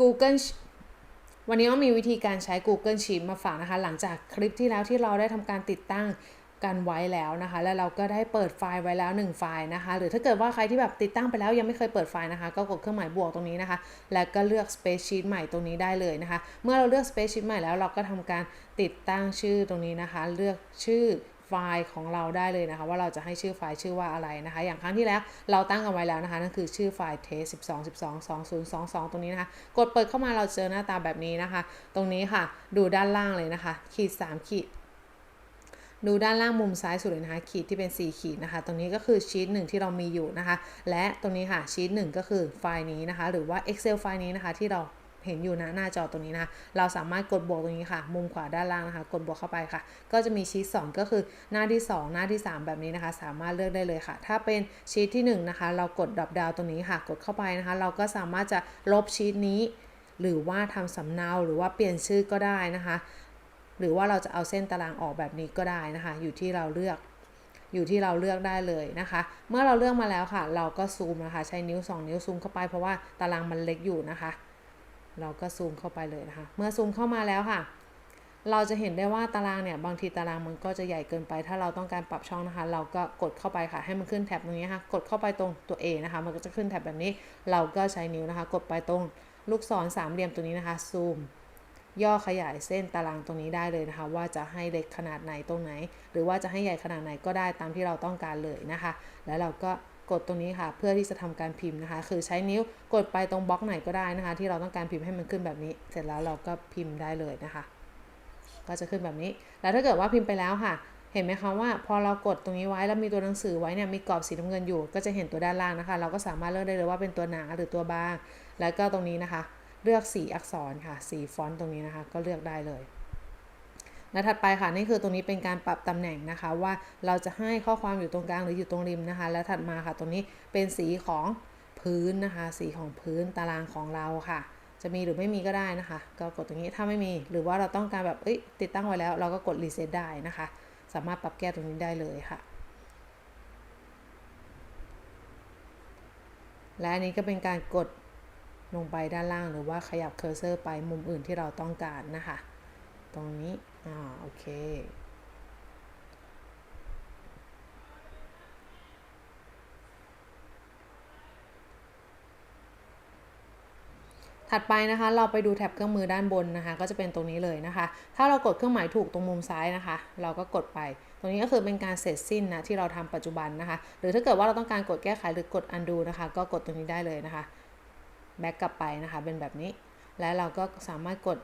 Google วันนี้ก็มีวิธีการใช้ Google Sheet มาฝากนะคะ หลังจากคลิปที่แล้วที่เราได้ทำการติดตั้งกันไว้แล้วนะคะ แล้วเราก็ได้เปิดไฟล์ไว้แล้ว 1 ไฟล์นะคะ หรือถ้าเกิดว่าใครที่แบบติดตั้งไปแล้วยังไม่เคยเปิดไฟล์นะคะ ก็กดเครื่องหมายบวกตรงนี้นะคะ แล้วก็เลือก Space Sheet ใหม่ตรงนี้ได้เลยนะคะ เมื่อเราเลือก Space Sheet ใหม่แล้วเราก็ทำการติดตั้งชื่อตรงนี้นะคะ เลือกชื่อ ไฟล์ของเราได้เลยนะคะ ว่าเราจะให้ชื่อไฟล์ชื่อว่าอะไรนะคะ อย่างครั้งที่แล้วเราตั้งกันไว้แล้วนะคะนั่นคือชื่อไฟล์ test 12 12 2022 ตรงนี้นะคะ กดเปิดเข้ามาเราเจอหน้าตาแบบนี้นะคะ ตรงนี้ค่ะ ดูด้านล่างเลยนะคะ ขีด 3 ขีดดูด้านล่างมุมซ้ายสุดเลยนะคะขีดที่เป็น 4 ขีดนะคะ ตรงนี้ก็คือชีตหนึ่งที่เรามีอยู่นะคะ และตรงนี้ค่ะชีตหนึ่งก็คือไฟล์นี้นะคะ หรือว่า Excel ไฟล์นี้นะคะที่เรา เห็นอยู่นะหน้าจอตรงนี้นะเราสามารถกดบวกตรงนี้ค่ะ มุมขวาด้านล่างนะคะ กดบวกเข้าไปค่ะ ก็จะมีชีต2ก็คือหน้าที่ 2 หน้าที่ 3 แบบนี้นะคะ สามารถเลือกได้เลยค่ะ ถ้าเป็นชีตที่1นะคะ เรากดดับดาวตรงนี้ค่ะ กดเข้าไปนะคะ เราก็สามารถจะลบชีตนี้ หรือว่าทำสำเนาหรือว่าเปลี่ยนชื่อก็ได้นะคะ หรือว่าเราจะเอาเส้นตารางออกแบบนี้ก็ได้นะคะ อยู่ที่เราเลือกอยู่ที่เราเลือกได้เลยนะคะ เมื่อเราเลือกมาแล้วค่ะ เราก็ซูมนะคะ ใช้นิ้ว 2 นิ้วซูมเข้าไปเพราะว่าตารางมันเล็กอยู่นะคะ เราก็ซูมเข้าไปเลยนะคะ เมื่อซูมเข้ามาแล้วค่ะ เราจะเห็นได้ว่าตารางเนี่ย บางทีตารางมันก็จะใหญ่เกินไป ถ้าเราต้องการปรับช่องนะคะ เราก็กดเข้าไปค่ะ ให้มันขึ้นแท็บตรงนี้ค่ะ กดเข้าไปตรงตัว A นะคะ มันก็จะขึ้นแท็บแบบนี้ เราก็ใช้นิ้วนะคะ กดไปตรงลูกศรสามเหลี่ยมตัวนี้นะคะ ซูม ย่อขยายเส้นตารางตรงนี้ได้เลยนะคะ ว่าจะให้เล็กขนาดไหนตรงไหน หรือว่าจะให้ใหญ่ขนาดไหนก็ได้ตามที่เราต้องการเลยนะคะ แล้วเราก็ กดตรงนี้ค่ะ เพื่อที่จะทำการพิมพ์นะคะ คือใช้นิ้วกดไปตรงบล็อกไหนก็ได้นะคะ ที่เราต้องการพิมพ์ให้มันขึ้นแบบนี้ เสร็จแล้วเราก็พิมพ์ได้เลยนะคะ ก็จะขึ้นแบบนี้ แล้วถ้าเกิดว่าพิมพ์ไปแล้วค่ะ เห็นไหมคะว่า พอเรากดตรงนี้ไว้แล้วมีตัวหนังสือไว้เนี่ยมีกรอบสีน้ำเงินอยู่ ก็จะเห็นตัวด้านล่างนะคะ เราก็สามารถเลือกได้เลยว่าเป็นตัวหนาหรือตัวบาง แล้วก็ตรงนี้นะคะ เลือกสีอักษรค่ะ สีฟอนต์ตรงนี้นะคะ ก็เลือกได้เลย และถัดไปค่ะนี่คือตรงนี้เป็นการปรับตำแหน่งนะคะ ว่าเราจะให้ข้อความอยู่ตรงกลางหรืออยู่ตรงริมนะคะ และถัดมาค่ะตรงนี้เป็นสีของพื้นนะคะ สีของพื้นตารางของเราค่ะ จะมีหรือไม่มีก็ได้นะคะ ก็กดตรงนี้ถ้าไม่มีหรือว่าเราต้องการแบบเอ้ยติดตั้งไว้แล้ว เราก็กดรีเซ็ตได้นะคะ สามารถปรับแก้ตรงนี้ได้เลยค่ะและอันนี้ก็เป็นการกดลงไปด้านล่างหรือว่าขยับเคอร์เซอร์ไปมุมอื่นที่เราต้องการนะคะ ตรงนี้ อ่า โอเค ถัดไปนะคะ เราไปดูแท็บเครื่องมือด้านบนนะคะ ก็จะเป็นตรงนี้เลยนะคะ ถ้าเรากดเครื่องหมายถูกตรงมุมซ้ายนะคะ เราก็กดไป ตรงนี้ก็คือเป็นการเสร็จสิ้นนะที่เราทำปัจจุบันนะคะ หรือถ้าเกิดว่าเราต้องการกดแก้ไขหรือกด undo นะคะ ก็กดตรงนี้ได้เลยนะคะ แบ็กกลับไปนะคะ เป็นแบบนี้ และเราก็สามารถกด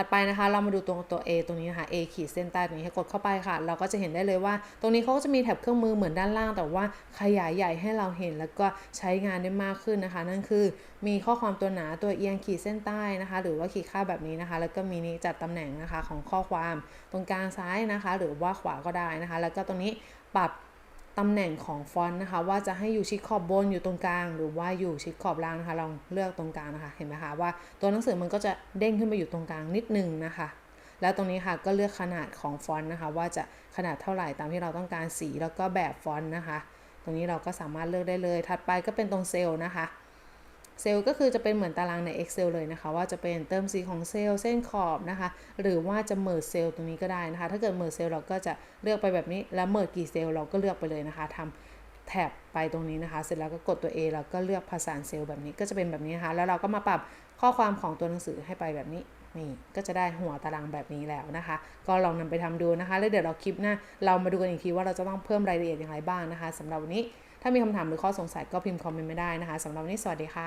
ถัดไปนะคะ เรามาดูตรงตัว A ตรงนี้นะคะ A ขีดเส้นใต้ตรงนี้ให้กดเข้าไปค่ะ เราก็จะเห็นได้เลยว่า ตรงนี้เขาก็จะมีแถบเครื่องมือเหมือนด้านล่าง แต่ว่าขยายใหญ่ให้เราเห็นแล้วก็ใช้งานได้มากขึ้นนะคะ นั่นคือมีข้อความตัวหนาตัวเอียงขีดเส้นใต้นะคะ หรือว่าขีดค่าแบบนี้นะคะ แล้วก็มีนี้จัดตำแหน่งนะคะของข้อความตรงกลางซ้ายนะคะ หรือว่าขวาก็ได้นะคะ แล้วก็ตรงนี้ปรับ ตำแหน่งของฟอนต์นะคะ ว่าจะให้อยู่ชิดขอบบนอยู่ตรงกลาง หรือว่าอยู่ชิดขอบล่างนะคะ ลองเลือกตรงกลางนะคะเห็นไหมคะว่าตัวหนังสือมันก็จะเด้งขึ้นไปอยู่ตรงกลางนิดนึงนะคะ แล้วตรงนี้ค่ะก็เลือกขนาดของฟอนต์นะคะ ว่าจะขนาดเท่าไหร่ตามที่เราต้องการสีแล้วก็แบบฟอนต์นะคะ ตรงนี้เราก็สามารถเลือกได้เลย ถัดไปก็เป็นตรงเซลล์นะคะ เซลล์ก็คือจะเป็นเหมือนตารางใน Excel เลยนะคะ ว่าจะเป็นเติมสีของเซลล์เส้นขอบนะคะ หรือว่าจะเมิร์เซลล์ตรงนี้ก็ได้นะคะ ถ้าเกิดเมิร์เซลล์เราก็จะเลือกไปแบบนี้ แล้วเมิร์กี่เซลล์เราก็เลือกไปเลยนะคะทำแท็บไปตรงนี้นะคะ เสร็จแล้วก็กดตัว A แล้วก็เลือกผสานเซลล์แบบนี้ก็จะเป็นแบบนี้นะคะ แล้วเราก็มาปรับข้อความของตัวหนังสือให้ไปแบบนี้ นี่ก็จะได้หัวตารางแบบนี้แล้วนะคะ ก็ลองนำไปทำดูนะคะ แล้วเดี๋ยวเราคลิปหน้าเรามาดูกันอีกทีว่าเราจะต้องเพิ่มรายละเอียดอย่างไรบ้างนะคะสำหรับวันนี้ถ้ามีคำถามหรือข้อสงสัยก็พิมพ์คอมเมนต์ไม่ได้นะคะสำหรับวันนี้สวัสดีค่ะ